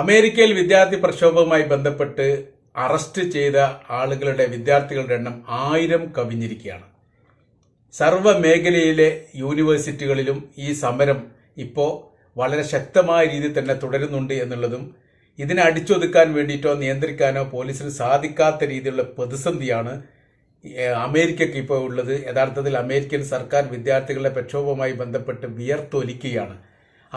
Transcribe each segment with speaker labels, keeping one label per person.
Speaker 1: അമേരിക്കയിൽ വിദ്യാർത്ഥി പ്രക്ഷോഭവുമായി ബന്ധപ്പെട്ട് അറസ്റ്റ് ചെയ്ത ആളുകളുടെ വിദ്യാർത്ഥികളുടെ എണ്ണം ആയിരം കവിഞ്ഞിരിക്കുകയാണ്. സർവ മേഖലയിലെ യൂണിവേഴ്സിറ്റികളിലും ഈ സമരം ഇപ്പോൾ വളരെ ശക്തമായ രീതിയിൽ തന്നെ തുടരുന്നുണ്ട് എന്നുള്ളതും ഇതിനെ അടിച്ചൊതുക്കാൻ വേണ്ടിയിട്ടോ നിയന്ത്രിക്കാനോ പോലീസിന് സാധിക്കാത്ത രീതിയിലുള്ള പ്രതിസന്ധിയാണ് അമേരിക്കയ്ക്ക് ഇപ്പോൾ ഉള്ളത്. യഥാർത്ഥത്തിൽ അമേരിക്കൻ സർക്കാർ വിദ്യാർത്ഥികളുടെ പ്രക്ഷോഭവുമായി ബന്ധപ്പെട്ട് വിയർത്തൊലിക്കുകയാണ്.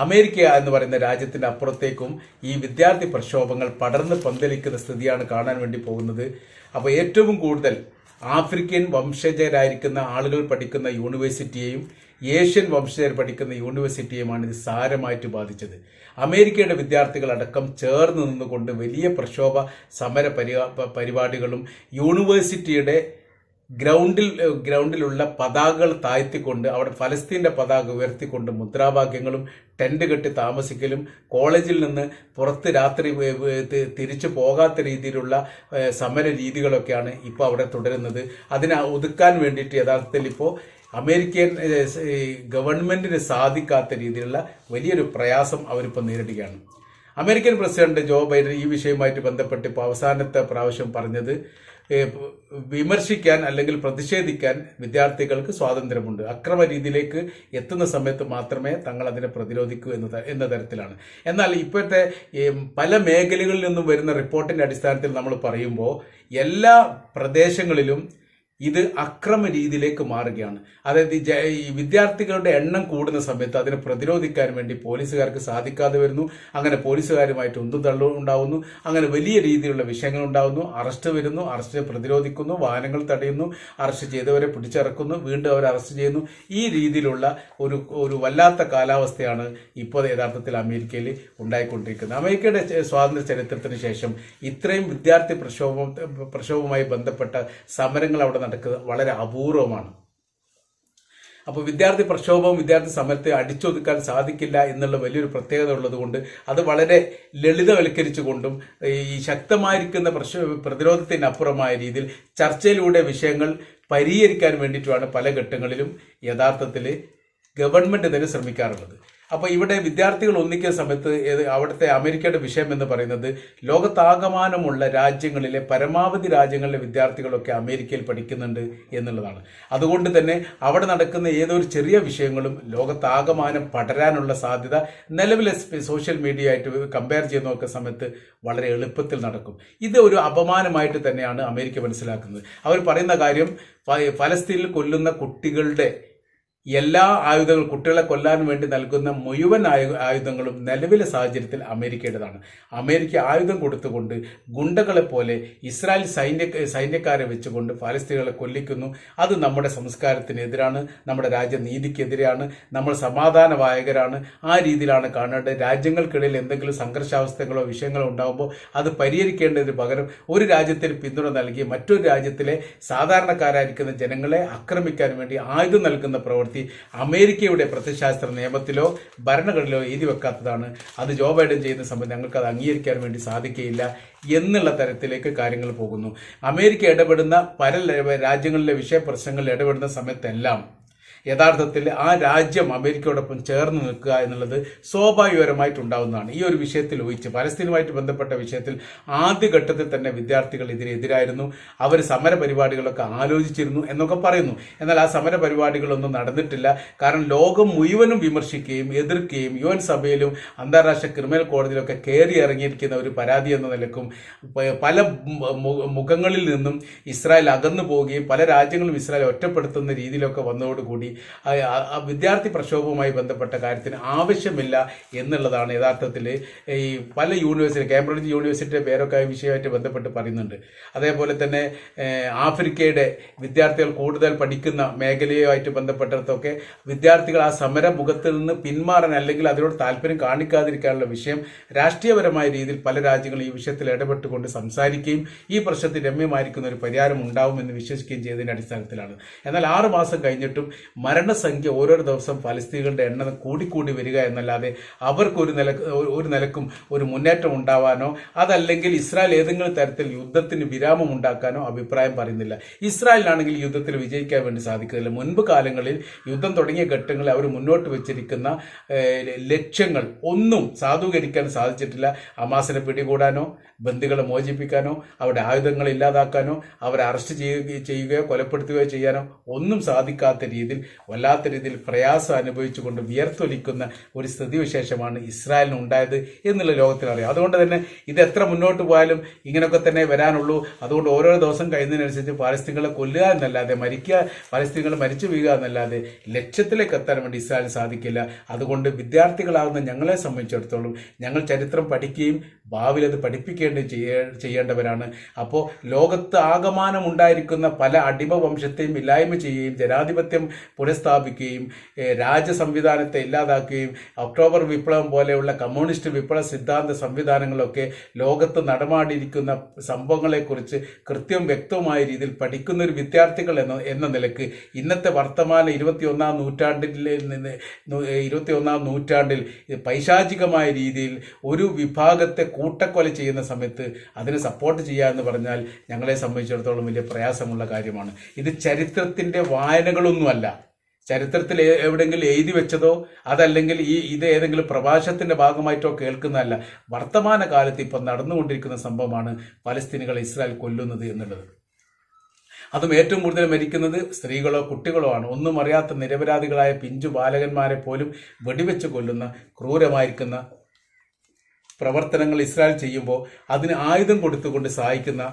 Speaker 1: അമേരിക്ക എന്ന് പറയുന്ന രാജ്യത്തിന്റെ അപ്പുറത്തേക്കും ഈ വിദ്യാർത്ഥി പ്രക്ഷോഭങ്ങൾ പടർന്ന് പന്തലിക്കുന്ന സ്ഥിതിയാണ് കാണാൻ വേണ്ടി പോകുന്നത്. അപ്പോൾ ഏറ്റവും കൂടുതൽ ആഫ്രിക്കൻ വംശജരായിരിക്കുന്ന ആളുകൾ പഠിക്കുന്ന യൂണിവേഴ്സിറ്റിയെയും ഏഷ്യൻ വംശജർ പഠിക്കുന്ന യൂണിവേഴ്സിറ്റിയുമാണ് ഇത് സാരമായിട്ട് ബാധിച്ചത്. അമേരിക്കയുടെ വിദ്യാർത്ഥികളടക്കം ചേർന്ന് നിന്നുകൊണ്ട് വലിയ പ്രക്ഷോഭ സമര പരിപാടികളും യൂണിവേഴ്സിറ്റിയുടെ ഗ്രൗണ്ടിൽ ഗ്രൗണ്ടിലുള്ള പതാകകൾ താഴ്ത്തിക്കൊണ്ട് അവിടെ ഫലസ്തീന്റെ പതാക ഉയർത്തിക്കൊണ്ട് മുദ്രാവാക്യങ്ങളും ടെന്റ് കെട്ടി താമസിക്കലും കോളേജിൽ നിന്ന് പുറത്ത് രാത്രി തിരിച്ചു പോകാത്ത രീതിയിലുള്ള സമര രീതികളൊക്കെയാണ് ഇപ്പോൾ അവിടെ തുടരുന്നത്. അതിനെ ഒതുക്കാൻ വേണ്ടിയിട്ട് യഥാർത്ഥത്തിൽ ഇപ്പോൾ അമേരിക്കൻ ഗവൺമെന്റിന് സാധിക്കാത്ത രീതിയിലുള്ള വലിയൊരു പ്രയാസം അവരിപ്പോൾ നേരിടുകയാണ്. അമേരിക്കൻ പ്രസിഡന്റ് ജോ ബൈഡൻ ഈ വിഷയവുമായിട്ട് ബന്ധപ്പെട്ട് ഇപ്പോൾ അവസാനത്തെ പ്രാവശ്യം പറഞ്ഞത് വിമർശിക്കാൻ അല്ലെങ്കിൽ പ്രതിഷേധിക്കാൻ വിദ്യാർത്ഥികൾക്ക് സ്വാതന്ത്ര്യമുണ്ട്. അക്രമ രീതിയിലേക്ക് എത്തുന്ന സമയത്ത് മാത്രമേ തങ്ങൾ അതിനെ പ്രതിരോധിക്കൂ എന്ന എന്ന തരത്തിലാണ്. എന്നാൽ ഇപ്പോഴത്തെ പല മേഖലകളിൽ നിന്നും വരുന്ന റിപ്പോർട്ടിന്റെ അടിസ്ഥാനത്തിൽ നമ്മൾ പറയുമ്പോൾ എല്ലാ പ്രദേശങ്ങളിലും ഇത് അക്രമ രീതിയിലേക്ക് മാറുകയാണ്. അതായത് ഈ വിദ്യാർത്ഥികളുടെ എണ്ണം കൂടുന്ന സമയത്ത് അതിനെ പ്രതിരോധിക്കാൻ വേണ്ടി പോലീസുകാർക്ക് സാധിക്കാതെ വരുന്നു. അങ്ങനെ പോലീസുകാരുമായിട്ട് ഒന്നും തള്ളു ഉണ്ടാവുന്നു. അങ്ങനെ വലിയ രീതിയിലുള്ള വിഷയങ്ങൾ ഉണ്ടാവുന്നു. അറസ്റ്റ് വരുന്നു. അറസ്റ്റ് പ്രതിരോധിക്കുന്നു. വാഹനങ്ങൾ തടയുന്നു. അറസ്റ്റ് ചെയ്തവരെ പിടിച്ചിറക്കുന്നു വീണ്ടും അവരെ അറസ്റ്റ് ചെയ്യുന്നു. ഈ രീതിയിലുള്ള ഒരു ഒരു വല്ലാത്ത കാലാവസ്ഥയാണ് ഇപ്പോൾ യഥാർത്ഥത്തിൽ അമേരിക്കയിൽ ഉണ്ടായിക്കൊണ്ടിരിക്കുന്നത്. അമേരിക്കയുടെ സ്വാതന്ത്ര്യ ചരിത്രത്തിന് ശേഷം ഇത്രയും വിദ്യാർത്ഥി പ്രക്ഷോഭം പ്രക്ഷോഭവുമായി ബന്ധപ്പെട്ട സമരങ്ങൾ അവിടെ നടക്കുന്നത് വളരെ അപൂർവമാണ്. അപ്പോൾ വിദ്യാർത്ഥി പ്രക്ഷോഭവും വിദ്യാർത്ഥി സമരത്തെ അടിച്ചൊതുക്കാൻ സാധിക്കില്ല എന്നുള്ള വലിയൊരു പ്രത്യേകത ഉള്ളതുകൊണ്ട് അത് വളരെ ലളിതവൽക്കരിച്ചുകൊണ്ടും ഈ ശക്തമായിരിക്കുന്ന പ്രശ്ന പ്രതിരോധത്തിനപ്പുറമായ രീതിയിൽ ചർച്ചയിലൂടെ വിഷയങ്ങൾ പരിഹരിക്കാൻ വേണ്ടിയിട്ടുമാണ് പല ഘട്ടങ്ങളിലും യഥാർത്ഥത്തിൽ ഗവൺമെന്റ് തന്നെ ശ്രമിക്കാറുള്ളത്. അപ്പോൾ ഇവിടെ വിദ്യാർത്ഥികൾ ഒന്നിക്കുന്ന സമയത്ത് അവിടുത്തെ അമേരിക്കയുടെ വിഷയം എന്ന് പറയുന്നത് ലോകത്താകമാനമുള്ള രാജ്യങ്ങളിലെ പരമാവധി രാജ്യങ്ങളിലെ വിദ്യാർത്ഥികളൊക്കെ അമേരിക്കയിൽ പഠിക്കുന്നുണ്ട് എന്നുള്ളതാണ്. അതുകൊണ്ട് തന്നെ അവിടെ നടക്കുന്ന ഏതൊരു ചെറിയ വിഷയങ്ങളും ലോകത്താകമാനം പടരാനുള്ള സാധ്യത നിലവിലെ സോഷ്യൽ മീഡിയ ആയിട്ട് കമ്പയർ ചെയ്ത് നോക്കുന്ന സമയത്ത് വളരെ എളുപ്പത്തിൽ നടക്കും. ഇത് ഒരു അപമാനമായിട്ട് തന്നെയാണ് അമേരിക്ക മനസ്സിലാക്കുന്നത്. അവർ പറയുന്ന കാര്യം ഫലസ്തീനിൽ കൊല്ലുന്ന കുട്ടികളുടെ എല്ലാ ആയുധങ്ങൾ കുട്ടികളെ കൊല്ലാൻ വേണ്ടി നൽകുന്ന മുഴുവൻ ആയു- ആയുധങ്ങളും നിലവിലെ സാഹചര്യത്തിൽ അമേരിക്കയുടേതാണ്. അമേരിക്ക ആയുധം കൊടുത്തുകൊണ്ട് ഗുണ്ടകളെ പോലെ ഇസ്രായേൽ സൈന്യ സൈന്യക്കാരെ വെച്ചുകൊണ്ട് ഫലസ്തീനുകളെ കൊല്ലിക്കുന്നു. അത് നമ്മുടെ സംസ്കാരത്തിനെതിരാണ് നമ്മുടെ രാജ്യനീതിക്കെതിരെയാണ് നമ്മൾ സമാധാന വായകരാണ്. ആ രീതിയിലാണ് കാണേണ്ടത്. രാജ്യങ്ങൾക്കിടയിൽ എന്തെങ്കിലും സംഘർഷാവസ്ഥകളോ വിഷയങ്ങളോ ഉണ്ടാകുമ്പോൾ അത് പരിഹരിക്കേണ്ടതിന് പകരം ഒരു രാജ്യത്തിന് പിന്തുണ നൽകി മറ്റൊരു രാജ്യത്തിലെ സാധാരണക്കാരായിരിക്കുന്ന ജനങ്ങളെ ആക്രമിക്കാൻ വേണ്ടി ആയുധം നൽകുന്ന പ്രവൃത്തി അമേരിക്കയുടെ പ്രത്യശാസ്ത്ര നിയമത്തിലോ ഭരണഘടനയിലോ എഴുതി വെക്കാത്തതാണ്. അത് ജോ ബൈഡൻ ചെയ്യുന്ന സമയത്ത് ഞങ്ങൾക്ക് അത് അംഗീകരിക്കാൻ വേണ്ടി സാധിക്കുകയില്ല എന്നുള്ള തരത്തിലേക്ക് കാര്യങ്ങൾ പോകുന്നു. അമേരിക്ക ഇടപെടുന്ന പല രാജ്യങ്ങളിലെ വിഷയ പ്രശ്നങ്ങളിൽ ഇടപെടുന്ന സമയത്തെല്ലാം യഥാർത്ഥത്തിൽ ആ രാജ്യം അമേരിക്കയോടൊപ്പം ചേർന്ന് നിൽക്കുക എന്നുള്ളത് സ്വാഭാവികപരമായിട്ടുണ്ടാവുന്നതാണ് ഈ ഒരു വിഷയത്തിൽ ഒഴിച്ച് പലസ്തീനുമായിട്ട് ബന്ധപ്പെട്ട വിഷയത്തിൽ ആദ്യഘട്ടത്തിൽ തന്നെ വിദ്യാർത്ഥികൾ ഇതിനെതിരായിരുന്നു അവർ സമര പരിപാടികളൊക്കെ ആലോചിച്ചിരുന്നു എന്നൊക്കെ പറയുന്നു. എന്നാൽ ആ സമര പരിപാടികളൊന്നും നടന്നിട്ടില്ല. കാരണം ലോകം മുഴുവനും വിമർശിക്കുകയും എതിർക്കുകയും യു എൻ സഭയിലും അന്താരാഷ്ട്ര ക്രിമിനൽ കോടതിയിലൊക്കെ കയറി ഇറങ്ങിയിരിക്കുന്ന ഒരു പരാതി എന്ന നിലക്കും പല മുഖങ്ങളിൽ നിന്നും ഇസ്രായേൽ അകന്നു പോവുകയും പല രാജ്യങ്ങളും ഇസ്രായേൽ ഒറ്റപ്പെടുത്തുന്ന രീതിയിലൊക്കെ വന്നതോടുകൂടി ആ വിദ്യാർത്ഥി പ്രക്ഷോഭവുമായി ബന്ധപ്പെട്ട കാര്യത്തിന് ആവശ്യമില്ല എന്നുള്ളതാണ് യഥാർത്ഥത്തിൽ ഈ പല യൂണിവേഴ്സിറ്റി കേംബ്രിഡ്ജ് യൂണിവേഴ്സിറ്റിയുടെ പേരൊക്കെ വിഷയമായിട്ട് ബന്ധപ്പെട്ട് പറയുന്നുണ്ട്. അതേപോലെ തന്നെ ആഫ്രിക്കയുടെ വിദ്യാർത്ഥികൾ കൂടുതൽ പഠിക്കുന്ന മേഖലയുമായിട്ട് ബന്ധപ്പെട്ടിടത്തൊക്കെ വിദ്യാർത്ഥികൾ ആ സമര മുഖത്തിൽ നിന്ന് പിന്മാറാൻ അല്ലെങ്കിൽ അതിനോട് താല്പര്യം കാണിക്കാതിരിക്കാനുള്ള വിഷയം രാഷ്ട്രീയപരമായ രീതിയിൽ പല രാജ്യങ്ങളും ഈ വിഷയത്തിൽ ഇടപെട്ടുകൊണ്ട് സംസാരിക്കുകയും ഈ പ്രശ്നത്തിൽ രമ്യമായിരിക്കുന്ന ഒരു പരിഹാരം ഉണ്ടാവുമെന്ന് വിശ്വസിക്കുകയും ചെയ്തതിന്റെ അടിസ്ഥാനത്തിലാണ്. എന്നാൽ ആറ് മാസം കഴിഞ്ഞിട്ടും മരണസംഖ്യ ഓരോ ദിവസം ഫലസ്തീനുകളുടെ എണ്ണം കൂടിക്കൂടി വരിക എന്നല്ലാതെ അവർക്ക് ഒരു നില ഒരു നിലക്കും ഒരു മുന്നേറ്റം ഉണ്ടാവാനോ അതല്ലെങ്കിൽ ഇസ്രായേൽ ഏതെങ്കിലും തരത്തിൽ യുദ്ധത്തിന് വിരാമം ഉണ്ടാക്കാനോ അഭിപ്രായം പറയുന്നില്ല. ഇസ്രായേലിനാണെങ്കിൽ യുദ്ധത്തിൽ വിജയിക്കാൻ വേണ്ടി സാധിക്കുന്നില്ല. മുൻപ് കാലങ്ങളിൽ യുദ്ധം തുടങ്ങിയ ഘട്ടങ്ങളിൽ അവർ മുന്നോട്ട് വെച്ചിരിക്കുന്ന ലക്ഷ്യങ്ങൾ ഒന്നും സാധൂകരിക്കാൻ സാധിച്ചിട്ടില്ല. അമാസിനെ പിടികൂടാനോ ബന്ദികളെ മോചിപ്പിക്കാനോ അവരുടെ ആയുധങ്ങൾ ഇല്ലാതാക്കാനോ അവരെ അറസ്റ്റ് ചെയ്യുകയോ കൊലപ്പെടുത്തുകയോ ചെയ്യാനോ ഒന്നും സാധിക്കാത്ത രീതിയിൽ വല്ലാത്ത രീതിയിൽ പ്രയാസം അനുഭവിച്ചുകൊണ്ട് വിയർത്തൊലിക്കുന്ന ഒരു സ്ഥിതിവിശേഷമാണ് ഇസ്രായേലിന് ഉണ്ടായത് എന്നുള്ള ലോകത്തിനറിയാം അതുകൊണ്ട് തന്നെ ഇത് എത്ര മുന്നോട്ട് പോയാലും ഇങ്ങനെയൊക്കെ തന്നെ വരാനുള്ളൂ. അതുകൊണ്ട് ഓരോ ദിവസം കഴിയുന്നതിനനുസരിച്ച് പാലസ്തീനുകളെ കൊല്ലുക എന്നല്ലാതെ മരിക്കുക പാലസ്തീനുകൾ മരിച്ചു വീഴുക എന്നല്ലാതെ ലക്ഷ്യത്തിലേക്ക് എത്താൻ വേണ്ടി ഇസ്രായേലിന് സാധിക്കില്ല. അതുകൊണ്ട് വിദ്യാർത്ഥികളാകുന്ന ഞങ്ങളെ സംബന്ധിച്ചിടത്തോളം ഞങ്ങൾ ചരിത്രം പഠിക്കുകയും ഭാവിയിൽ അത് പഠിപ്പിക്കേണ്ടി ചെയ്യേണ്ടവരാണ്. അപ്പോൾ ലോകത്ത് ആകമാനം ഉണ്ടായിരിക്കുന്ന പല അടിമ വംശത്തെയും ഇല്ലായ്മ ചെയ്യുകയും ജനാധിപത്യം പുനഃസ്ഥാപിക്കുകയും രാജസംവിധാനത്തെ രാജ സംവിധാനത്തെ ഇല്ലാതാക്കുകയും ഒക്ടോബർ വിപ്ലവം പോലെയുള്ള കമ്മ്യൂണിസ്റ്റ് വിപ്ലവ സിദ്ധാന്ത സംവിധാനങ്ങളൊക്കെ ലോകത്ത് നടമാടിയിരിക്കുന്ന സംഭവങ്ങളെക്കുറിച്ച് കൃത്യം വ്യക്തമായ രീതിയിൽ പഠിക്കുന്ന ഒരു വിദ്യാർത്ഥികൾ എന്ന എന്ന നിലയ്ക്ക് ഇന്നത്തെ വർത്തമാന ഇരുപത്തിയൊന്നാം നൂറ്റാണ്ടിൽ നിന്ന് ഇരുപത്തിയൊന്നാം നൂറ്റാണ്ടിൽ പൈശാചികമായ രീതിയിൽ ഒരു വിഭാഗത്തെ കൂട്ടക്കൊല ചെയ്യുന്ന സമയത്ത് അതിനെ സപ്പോർട്ട് ചെയ്യുക എന്ന് പറഞ്ഞാൽ ഞങ്ങളെ സംബന്ധിച്ചിടത്തോളം വലിയ പ്രയാസമുള്ള കാര്യമാണ്. ഇത് ചരിത്രത്തിന്റെ വായനകളൊന്നുമല്ല. ചരിത്രത്തിൽ എവിടെയെങ്കിലും എഴുതി വെച്ചതോ അതല്ലെങ്കിൽ ഈ ഇത് ഏതെങ്കിലും പ്രഭാഷണത്തിന്റെ ഭാഗമായിട്ടോ കേൾക്കുന്നതല്ല. വർത്തമാന കാലത്ത് ഇപ്പം നടന്നുകൊണ്ടിരിക്കുന്ന സംഭവമാണ് പലസ്തീനുകളെ ഇസ്രായേൽ കൊല്ലുന്നത് എന്നുള്ളത്. അതും ഏറ്റവും കൂടുതൽ മരിക്കുന്നത് സ്ത്രീകളോ കുട്ടികളോ ആണ്. ഒന്നും അറിയാത്ത നിരപരാധികളായ പിഞ്ചു ബാലകന്മാരെ പോലും വെടിവെച്ച് കൊല്ലുന്ന ക്രൂരമായിരിക്കുന്ന പ്രവർത്തനങ്ങൾ ഇസ്രായേൽ ചെയ്യുമ്പോൾ അതിന് ആയുധം കൊടുത്തുകൊണ്ട് സഹായിക്കുന്ന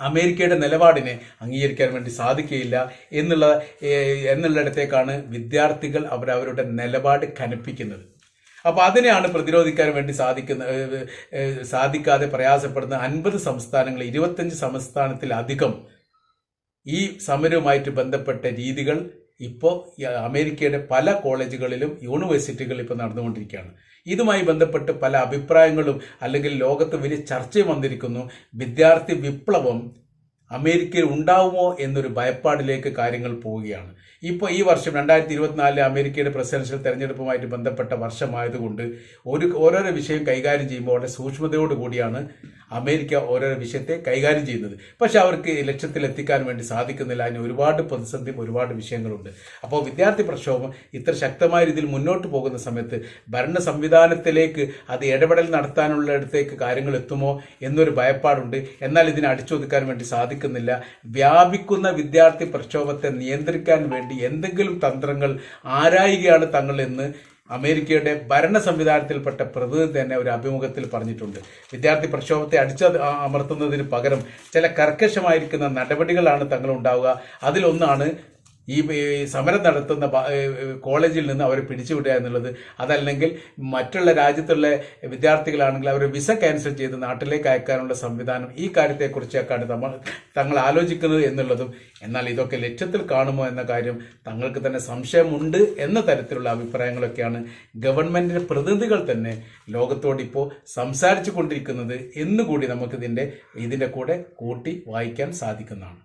Speaker 1: അമേരിക്കയുടെ നിലപാടിനെ അംഗീകരിക്കാൻ വേണ്ടി സാധിക്കുകയില്ല എന്നുള്ള എന്നുള്ളിടത്തേക്കാണ് വിദ്യാർത്ഥികൾ അവരവരുടെ നിലപാട് കനപ്പിക്കുന്നത് അപ്പോൾ അതിനെയാണ് പ്രതിരോധിക്കാൻ വേണ്ടി സാധിക്കുന്ന സാധിക്കാതെ പ്രയാസപ്പെടുന്ന അൻപത് സംസ്ഥാനങ്ങൾ ഇരുപത്തഞ്ച് സംസ്ഥാനത്തിലധികം ഈ സമരവുമായിട്ട് ബന്ധപ്പെട്ട രീതികൾ ഇപ്പോൾ അമേരിക്കയുടെ പല കോളേജുകളിലും യൂണിവേഴ്സിറ്റികളിൽ ഇപ്പോൾ നടന്നുകൊണ്ടിരിക്കുകയാണ്. ഇതുമായി ബന്ധപ്പെട്ട് പല അഭിപ്രായങ്ങളും അല്ലെങ്കിൽ ലോകത്ത് വലിയ ചർച്ചയും വന്നിരിക്കുന്നു. വിദ്യാർത്ഥി വിപ്ലവം അമേരിക്കയിൽ ഉണ്ടാവുമോ എന്നൊരു ഭയപ്പാടിലേക്ക് കാര്യങ്ങൾ പോവുകയാണ്. ഇപ്പോൾ ഈ വർഷം രണ്ടായിരത്തി ഇരുപത്തിനാലിലെ അമേരിക്കയുടെ പ്രസിഡൻഷ്യൽ തെരഞ്ഞെടുപ്പുമായിട്ട് ബന്ധപ്പെട്ട വർഷമായതുകൊണ്ട് ഒരു ഓരോരോ വിഷയം കൈകാര്യം ചെയ്യുമ്പോൾ വളരെ സൂക്ഷ്മതയോട് കൂടിയാണ് അമേരിക്ക ഓരോരോ വിഷയത്തെ കൈകാര്യം ചെയ്യുന്നത്. പക്ഷെ അവർക്ക് ലക്ഷ്യത്തിലെത്തിക്കാൻ വേണ്ടി സാധിക്കുന്നില്ല. അതിന് ഒരുപാട് പ്രതിസന്ധി ഒരുപാട് വിഷയങ്ങളുണ്ട്. അപ്പോൾ വിദ്യാർത്ഥി പ്രക്ഷോഭം ഇത്ര ശക്തമായ രീതിയിൽ മുന്നോട്ട് പോകുന്ന സമയത്ത് ഭരണ സംവിധാനത്തിലേക്ക് അത് ഇടപെടൽ നടത്താനുള്ളിടത്തേക്ക് കാര്യങ്ങൾ എത്തുമോ എന്നൊരു ഭയപ്പാടുണ്ട്. എന്നാൽ ഇതിനെ അടിച്ചൊതുക്കാൻ വേണ്ടി സാധിക്കുന്നില്ല. വ്യാപിക്കുന്ന വിദ്യാർത്ഥി പ്രക്ഷോഭത്തെ നിയന്ത്രിക്കാൻ വേണ്ടി എന്തെങ്കിലും തന്ത്രങ്ങൾ ആരായുകയാണ് തങ്ങൾ എന്ന് അമേരിക്കയുടെ ഭരണ സംവിധാനത്തിൽപ്പെട്ട പ്രതിനിധി തന്നെ ഒരു അഭിമുഖത്തിൽ പറഞ്ഞിട്ടുണ്ട്. വിദ്യാർത്ഥി പ്രക്ഷോഭത്തെ അടിച്ച അമർത്തുന്നതിന് പകരം ചില കർക്കശമായിരിക്കുന്ന നടപടികളാണ് തങ്ങൾ ഉണ്ടാവുക. അതിലൊന്നാണ് ഈ സമരം നടത്തുന്ന കോളേജിൽ നിന്ന് അവരെ പിടിച്ചുവിടുക എന്നുള്ളത് അതല്ലെങ്കിൽ മറ്റുള്ള രാജ്യത്തുള്ള വിദ്യാർത്ഥികളാണെങ്കിൽ അവരെ വിസ ക്യാൻസൽ ചെയ്ത് നാട്ടിലേക്ക് അയക്കാനുള്ള സംവിധാനം ഈ കാര്യത്തെക്കുറിച്ചൊക്കെയാണ് നമ്മൾ തങ്ങൾ ആലോചിക്കുന്നത് എന്നുള്ളതും എന്നാൽ ഇതൊക്കെ ലക്ഷ്യത്തിൽ കാണുമോ എന്ന കാര്യം തങ്ങൾക്ക് തന്നെ സംശയമുണ്ട് എന്ന തരത്തിലുള്ള അഭിപ്രായങ്ങളൊക്കെയാണ് ഗവൺമെന്റിന്റെ പ്രതിനിധികൾ തന്നെ ലോകത്തോട് ഇപ്പോൾ സംസാരിച്ചു കൊണ്ടിരിക്കുന്നത് എന്നുകൂടി നമുക്കിതിന്റെ ഇതിന്റെ കൂടെ കൂട്ടി വായിക്കാൻ സാധിക്കുന്നതാണ്.